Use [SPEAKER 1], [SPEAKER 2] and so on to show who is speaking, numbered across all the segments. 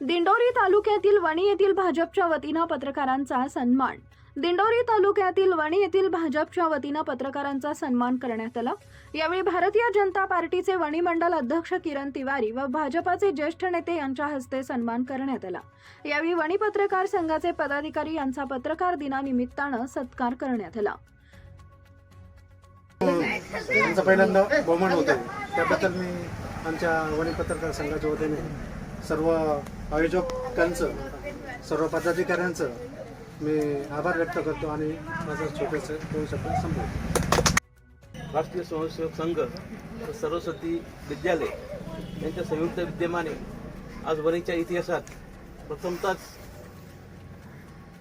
[SPEAKER 1] दिंडोरी तालुक्यातील वणी येथील भाजपच्या वतीनं पत्रकारांचा सन्मान. दिंडोरी तालुक्यातील वणी येथील भाजपच्या वतीनं पत्रकारांचा सन्मान करण्यात आला. यावेळी भारतीय जनता पार्टीचे वणी मंडल अध्यक्ष किरण तिवारी व भाजपाचे ज्येष्ठ नेते यांच्या हस्ते सन्मान करण्यात आला. यावेळी वणी पत्रकार संघाचे पदाधिकारी यांचा पत्रकार दिनानिमित्तानं सत्कार करण्यात आला.
[SPEAKER 2] पहिल्यांदा बहुमान त्याबद्दल मी आमच्या वणी पत्रकार संघाच्या वतीने सर्व आयोजकांचं सर्व पदाधिकाऱ्यांचं मी आभार व्यक्त करतो आणि माझं छोटंसं दोन शब्द संपवतो.
[SPEAKER 3] राष्ट्रीय स्वयंसेवक संघ सरस्वती विद्यालय यांच्या संयुक्त विद्यमाने आज वणीच्या इतिहासात प्रथमतःच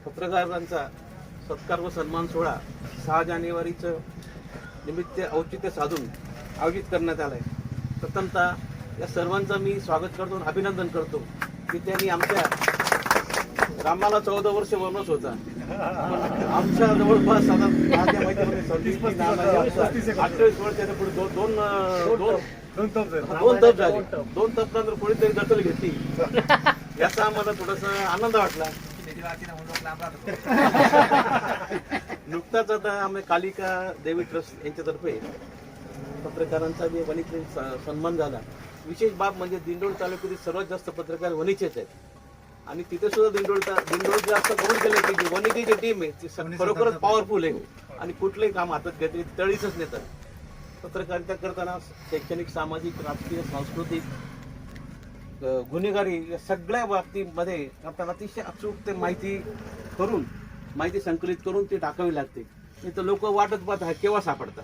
[SPEAKER 3] पत्रकारांचा सत्कार व सन्मान सोहळा सहा जानेवारीचं निमित्त औचित्य साधून आयोजित करण्यात आलं आहे प्रथमतः या सर्वांचं मी स्वागत करतो आणि अभिनंदन करतो की त्यांनी आमच्या रामाला चौदा वर्ष वनवास होता. आमच्या जवळपास. अठ्ठावीस वर्षाच्या पुढे दोन दोन दोन दोन तप झाले. दोन तप नंतर कोणीतरी दखल घेतली. याचा आम्हाला थोडासा आनंद वाटला. नुकताच आता आम्ही कालिका देवी ट्रस्ट यांच्यातर्फे पत्रकारांचा जे स- सन्मान झाला. विशेष बाब म्हणजे दिंडोळ तालुक्यातील सर्वात जास्त पत्रकार वणीचेच आहेत. आणि तिथे सुद्धा दिंडोळ दिंडोळ जास्त करून गेले की जी वणीची जी टीम आहे ती खरोखरच पॉवरफुल आहे. आणि कुठलंही काम हातात घेतले तळीच नेतात. पत्रकारिता करताना शैक्षणिक सामाजिक राजकीय सांस्कृतिक गुन्हेगारी या सगळ्या बाबतीमध्ये आपल्याला अतिशय अचूक ते माहिती करून माहिती संकलित करून ती टाकावी लागते. नाही तर लोक वाटत पाहत केव्हा सापडतात.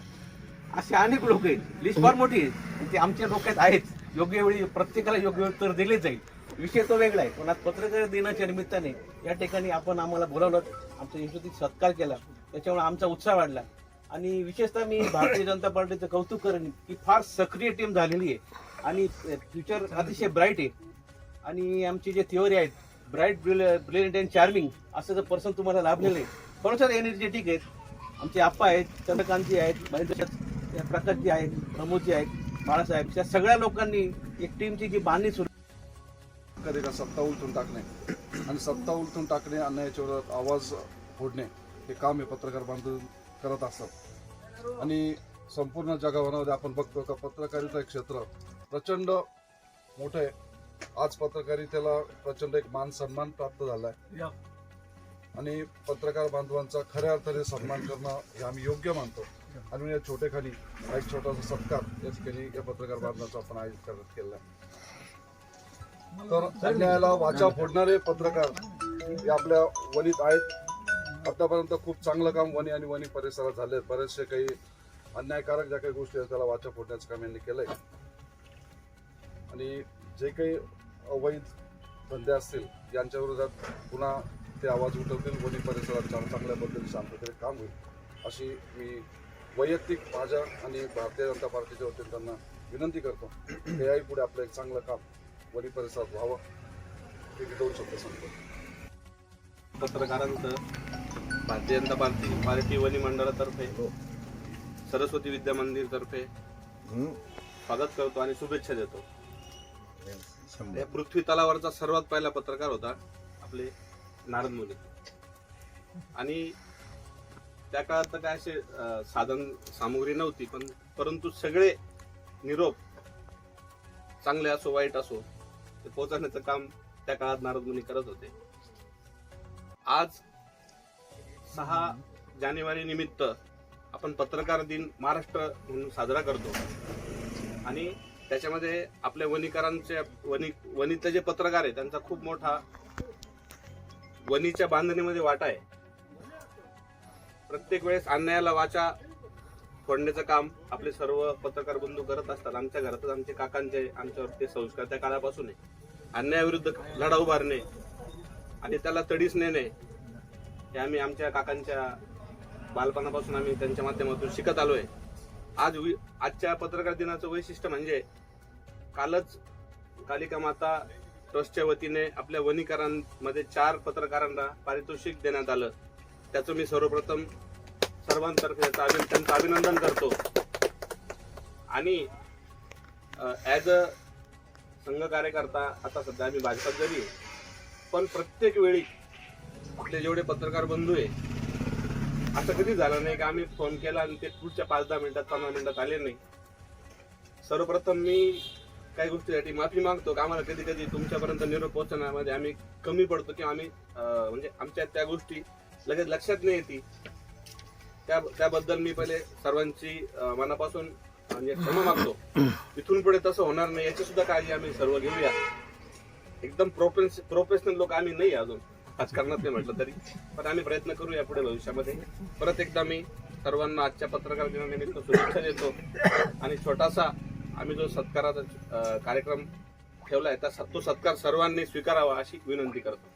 [SPEAKER 3] असे अनेक लोक आहेत. लिस्ट फार मोठी आहे. ते आमच्या डोक्यात आहेत. योग्य वेळी प्रत्येकाला योग्य उत्तर दिले जाईल. विषय तो वेगळा आहे. पण आज पत्रकार दिनाच्या निमित्ताने या ठिकाणी आपण आम्हाला बोलावलं आमचा यशस्वी सत्कार केला त्याच्यामुळे आमचा उत्साह वाढला. आणि विशेषतः मी भारतीय जनता पार्टीचं कौतुक करेन की फार सक्रिय टीम झालेली आहे. आणि फ्युचर अतिशय ब्राईट आहे. आणि आमची जे थिओरी आहेत ब्राईट ब्रिलियंट अँड चार्मिंग असं जर पर्सन तुम्हाला लाभलेलं आहे थोडंसं एनर्जेटिक आहेत. आमचे आप्पा आहेत चंद्रकांतजी आहेत महेंद्र प्रकाशजी आहेत प्रमोदजी आहेत. बाळासाहेब या सगळ्या लोकांनी एक टीमची जी बांधणी सुरू
[SPEAKER 4] कधी का सत्ता उलटून टाकणे आणि सत्ता उलटून टाकणे अन्यायाच्या विरोधात आवाज फोडणे हे काम हे पत्रकार बांधून करत असतात. आणि संपूर्ण जगाभरामध्ये आपण बघतो का पत्रकारिता हे क्षेत्र प्रचंड मोठं आहे. आज पत्रकारितेला प्रचंड एक मान सन्मान प्राप्त झाला आहे आणि पत्रकार बांधवांचा खऱ्या अर्थाने सन्मान करणं हे आम्ही योग्य मानतो. आणि या छोटेखाली हा एक छोटासा सत्कार या ठिकाणी या पत्रकार बांधवाचा आपण आयोजित करण्यात केला तर अन्यायाला वाचा फोडणारे पत्रकार हे आपल्या वनीत आहेत. आतापर्यंत खूप चांगलं काम वनी आणि वनी परिसरात झाले बरेचसे काही अन्यायकारक ज्या काही गोष्टी आहेत त्याला वाचा फोडण्याचं काम यांनी केलंय. आणि जे काही अवैध धंदे असतील यांच्या विरोधात पुन्हा ते आवाज उठवतील वनी परिसरात चांग- चांगल्या पद्धतीने शांततेने काम होईल. अशी मी वैयक्तिक माझ्या आणि भारतीय जनता पार्टीच्या वतीने त्यांना विनंती करतो की याही पुढे आपलं एक चांगलं काम वनी परिसरात व्हावं हे मी दोन शब्द सांगतो.
[SPEAKER 5] पत्रकारांचं भारतीय जनता पार्टी पार्टी वनी मंडळातर्फे सरस्वती विद्या मंदिर तर्फे स्वागत करतो आणि शुभेच्छा देतो. या पृथ्वी तलावरचा सर्वात पहिला पत्रकार होता आपले नारद मुनी. आणि त्या काळात तर काय असे साधन सामुग्री नव्हती पण परंतु सगळे निरोप चांगले असो वाईट असो ते पोहोचवण्याचं काम त्या काळात नारद मुनी करत होते. आज सहा जानेवारी निमित्त आपण पत्रकार दिन महाराष्ट्र म्हणून साजरा करतो. आणि त्याच्यामध्ये आपल्या वणिकारांचे वनी वनीतले जे पत्रकार आहे त्यांचा खूप मोठा वनीच्या बांधणीमध्ये वाटा आहे. प्रत्येक वेळेस अन्यायाला वाचा फोडण्याचं काम आपले सर्व पत्रकार बंधू करत असतात. आमच्या घरातच आमचे काकांचे आमच्यावरती संस्कार त्या काळापासून आहे. अन्यायाविरुद्ध लढा उभारणे आणि त्याला तडीस नेणे हे आम्ही आमच्या काकांच्या बालपणापासून आम्ही त्यांच्या माध्यमातून शिकत आलो आहे आज वि- आजच्या पत्रकार दिनाचं वैशिष्ट्य म्हणजे कालच कालिका माता ट्रस्टच्या वतीने आपल्या वनीकरांमध्ये चार पत्रकारांना पारितोषिक देण्यात आलं. त्याचं मी सर्वप्रथम सर्वांतर्फे त्यांचं अभिनंदन करतो. आणि ॲज अ संघ कार्यकर्ता आता सध्या आम्ही भाजपात जरी पण प्रत्येक वेळी आपले जेवढे पत्रकार बंधू आहे असं कधी झालं नाही की आम्ही फोन केला आणि ते पुढच्या पाच दहा मिनिटात पंधरा मिनिटात आले नाही. सर्वप्रथम मी काही गोष्टीसाठी माफी मागतो की? आम्हाला कधी कधी तुमच्यापर्यंत निरोप पोहोचण्यामध्ये आम्ही कमी पडतो किंवा आम्ही अं, म्हणजे आमच्या त्या गोष्टी लगेच लक्षात नाही येते. त्या त्याबद्दल मी पहिले सर्वांची अं, मनापासून म्हणजे क्षमा मागतो. इथून पुढे तसं होणार नाही याची सुद्धा काळजी आम्ही सर्व घेऊया. एकदम प्रोफेस प्रोफेशनल लोक आम्ही नाही अजून. राजकारणात नाही म्हटलं तरी. पण आम्ही प्रयत्न करूया पुढे भविष्यामध्ये. परत एकदा मी सर्वांना आजच्या पत्रकार दिनानिमित्त शुभेच्छा देतो. आणि छोटासा आम्ही जो सत्काराचा कार्यक्रम ठेवला आहे त्या तो सत्कार सर्वांनी स्वीकारावा अशी विनंती करतो.